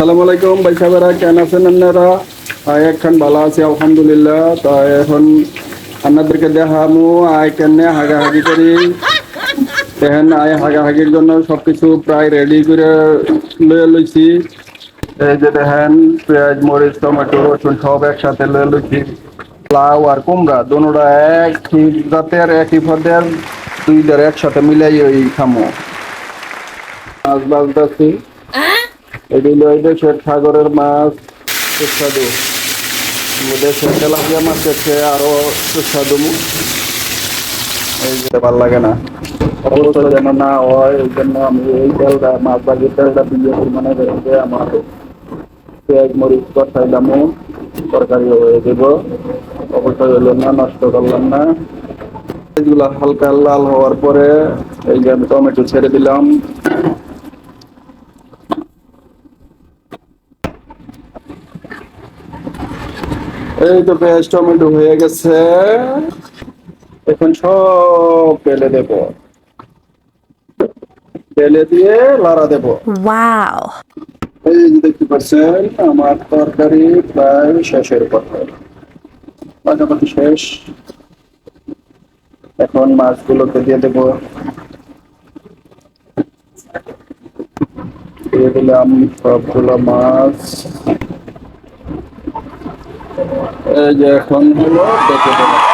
সালাম আলাইকুম ভাই সাহেবেরা কেন আছেন আপনারা? আয় এখন ভালো আছি, আলহামদুলিল্লাহ। তো এখন আপনাদেরকে দেখামু, আয় কেনে হাগাহাগি করি। দেখেন, আয় হাগাহাগির জন্য সবকিছু প্রায় রেডি করে লয়ে লইছি। এই যে দেখেন, পেঁয়াজ, মরিচ, টমেটো, রসুন সব একসাথে লয়ে লইছি। লাউ আর কুমড়া দোনোটা একই জাতের, একই পদের, দুইটার একসাথে মিলাই ওই খামো। মাছ বাজতেছি। এগুলো এই দেশের সাগরের মাছ, সুস্বাদু। দেশের তেলাপিয়া মাছ হচ্ছে আরও সুস্বাদু এই যে ভালো লাগে না। অবশ্যই যেন না হয়, এই জন্য আমি এই তেলটা, মাছ ভাজির তেলটা দিয়ে পরিমাণে রেখে আমার পেঁয়াজ, মরিচ কষাইলাম তরকারি হয়ে দেব অবশ্যই হলো না, নষ্ট করলাম না। এগুলা হালকা লাল হওয়ার পরে এই যে আমি টমেটো ছেড়ে দিলাম। এই তো পেঁয়াজ টমেটো হয়ে গেছে। এখন সব পেলে দেব। পেলে দিয়ে লাড়া দেব। Wow. এই যে দেখতে পাচ্ছেন আমার তরকারি প্রায় শেষের পথে। পাশাপাশি শেষ। এখন মাছগুলোকে দিয়ে দেব। দিয়ে দিলাম সবগুলো মাছ। এই যে এখন হলো দেখে দেবো